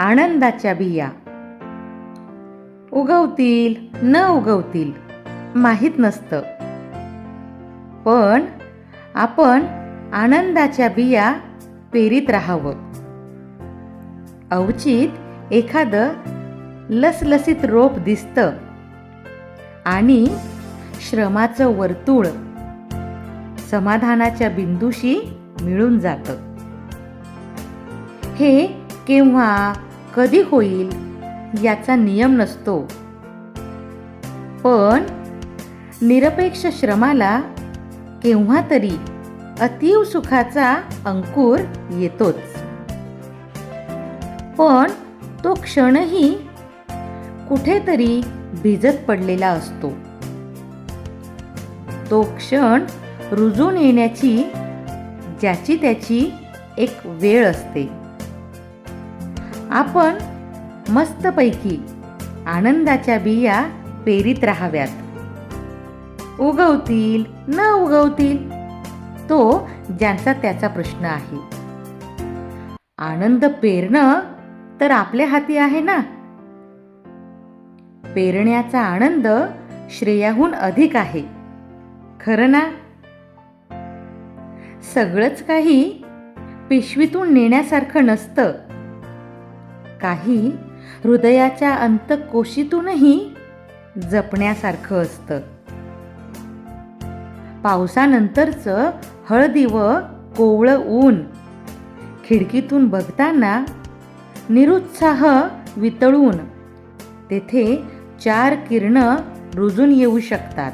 आनंदाच्या बिया. उगवतील न उगवतील माहीत नसतं. पण आपण आनंदाच्या बिया पेरीत राहावं. अवचित एखादं लसलसीत रोप दिसतं आणि श्रमाचं वर्तुळ समाधानाच्या बिंदूशी मिळून जातं. हे केव्हा कधी होईल याचा नियम नसतो. पण निरपेक्ष श्रमाला केव्हा तरी अतीव सुखाचा अंकुर येतोच. पण तो क्षणही कुठेतरी भिजत पडलेला असतो. तो क्षण रुजून येण्याची ज्याची त्याची एक वेळ असते. आपण मस्तपैकी आनंदाच्या बिया पेरीत राहाव्यात. उगवतील न उगवतील तो ज्यांचा त्याचा प्रश्न आहे. आनंद पेरणं तर आपल्या हाती आहे ना? पेरण्याचा आनंद श्रेयाहून अधिक आहे. खरं ना? सगळंच काही पिशवीतून नेण्यासारखं नसतं. काही हृदयाच्या अंतकोशीतूनही जपण्यासारखं असतं. पावसानंतरचं हळदी व कोवळं ऊन खिडकीतून बघताना निरुत्साह वितळून तेथे चार किरणं रुजून येऊ शकतात.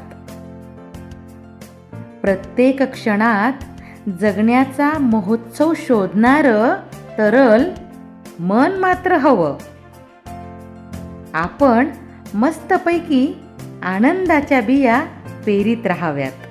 प्रत्येक क्षणात जगण्याचा महोत्सव शोधणारं तरल मन मात्र हवं. आपण मस्तपैकी आनंदाच्या बिया पेरीत राहाव्यात.